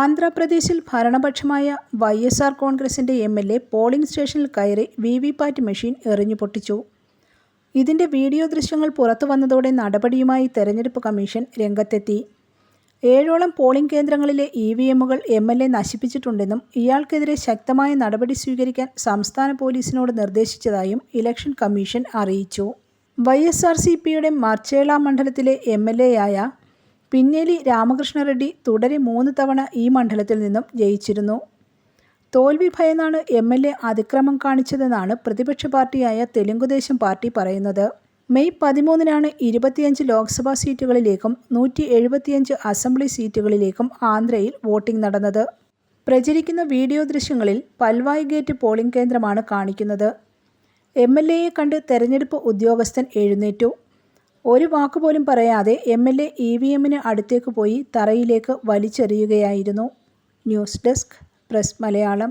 ആന്ധ്രാപ്രദേശിൽ ഭരണപക്ഷമായ Y S R കോൺഗ്രസിന്റെ എം എൽ എ പോളിംഗ് സ്റ്റേഷനിൽ കയറി വി വി പാറ്റ് മെഷീൻ എറിഞ്ഞു പൊട്ടിച്ചു. ഇതിന്റെ വീഡിയോ ദൃശ്യങ്ങൾ പുറത്തു വന്നതോടെ നടപടിയുമായി തെരഞ്ഞെടുപ്പ് കമ്മീഷൻ രംഗത്തെത്തി. ഏഴോളം പോളിംഗ് കേന്ദ്രങ്ങളിലെ ഇ വി എമ്മുകൾ എം എൽ എ നശിപ്പിച്ചിട്ടുണ്ടെന്നും ഇയാൾക്കെതിരെ ശക്തമായ നടപടി സ്വീകരിക്കാൻ സംസ്ഥാന പോലീസിനോട് നിർദ്ദേശിച്ചതായും ഇലക്ഷൻ കമ്മീഷൻ അറിയിച്ചു. വൈ എസ് ആർ സി പിയുടെ മർച്ചേള മണ്ഡലത്തിലെ എം എൽ എയായ പിന്നേലി രാമകൃഷ്ണ റെഡ്ഡി തുടരെ മൂന്ന് തവണ ഈ മണ്ഡലത്തിൽ നിന്നും ജയിച്ചിരുന്നു. തോൽവി ഭയന്നാണ് എം എൽ എ അതിക്രമം കാണിച്ചതെന്നാണ് പ്രതിപക്ഷ പാർട്ടിയായ തെലുങ്കുദേശം പാർട്ടി പറയുന്നത്. മെയ് പതിമൂന്നിനാണ് ഇരുപത്തിയഞ്ച് ലോക്സഭാ സീറ്റുകളിലേക്കും നൂറ്റി എഴുപത്തിയഞ്ച് അസംബ്ലി സീറ്റുകളിലേക്കും ആന്ധ്രയിൽ വോട്ടിംഗ് നടന്നത്. പ്രചരിക്കുന്ന വീഡിയോ ദൃശ്യങ്ങളിൽ പൽവായ് ഗേറ്റ് പോളിംഗ് കേന്ദ്രമാണ് കാണിക്കുന്നത്. എം എൽ എയെ കണ്ട് തെരഞ്ഞെടുപ്പ് ഉദ്യോഗസ്ഥൻ എഴുന്നേറ്റു. ഒരു വാക്കുപോലും പറയാതെ M L A E V എമ്മിന് അടുത്തേക്ക് പോയി തറയിലേക്ക് വലിച്ചെറിയുകയായിരുന്നു. News desk press Malayalam.